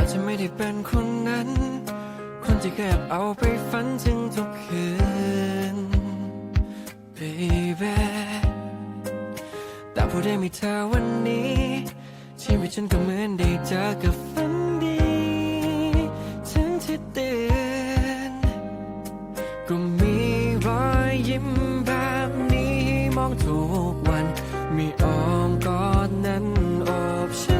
าจจะไม่ได้เป็นคนนั้น คนที่เคยแอบเอาไปฝันถึงทุกคืน baby แต่พอได้มีเธอวันนี้ ชีวิตฉันก็เหมือนได้เจอกับฝันดีทั้งที่เตือนก็มีรอยยิ้มแบบนี้มองทุกวัน มีอ้อมกอดนั้นอบฉัน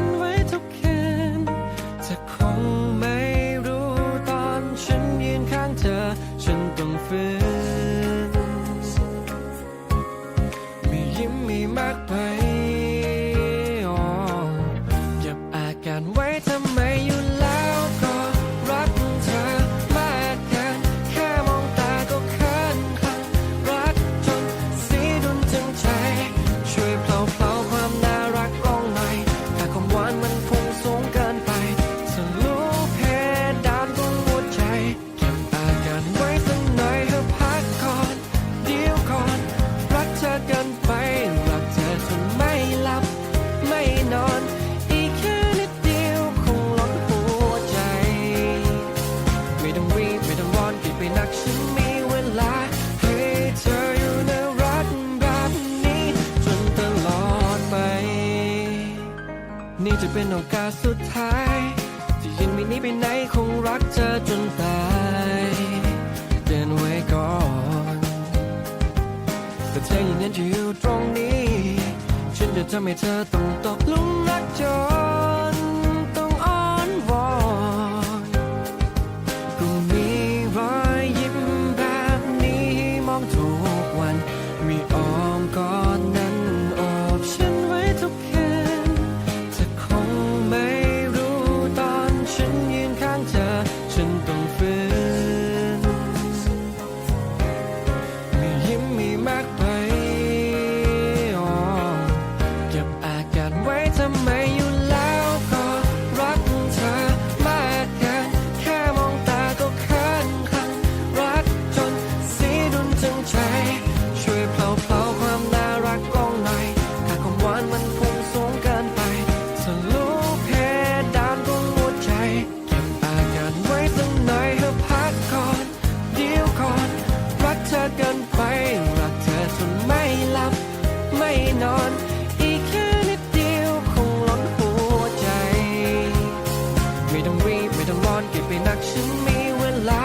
จะเป็นโอกาสสุดท้ายที่ยังไม่นีไปไหนคงรักเธอจนตายเดินไว้ก่อนแต่เธอยังนั้นจะอยู่ตรงนี้ ฉันจะทำให้เธอต้องตกหลุมรักจอ นอน อีกแค่นิดเดียวคงล้นหัวใจ ไม่ต้องรีบไม่ต้องร้อนเก็บไปนักฉันมีเวลา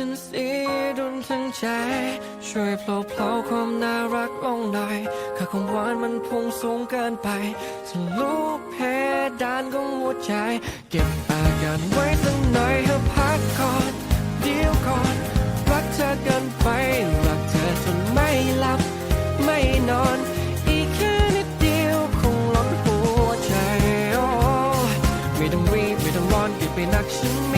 ฉันเสียดุนทั้งใจ ช่วยเผาเผาความน่ารักลงหน่อยค่าความหวานมันพุ่งสูงเกินไปทะลุเพดานของหัวใจ เก็บอาการไว้สักหน่อยเธอพักก่อนเดี๋ยวก่อน รักเธอเกินไป รักเธอจนไม่หลับ ไม่นอน อีกแค่นิดเดียวคงล้นหัวใจโอ้ไม่ต้องรีบไม่ต้องร้อนเก็บไปนักฉันมี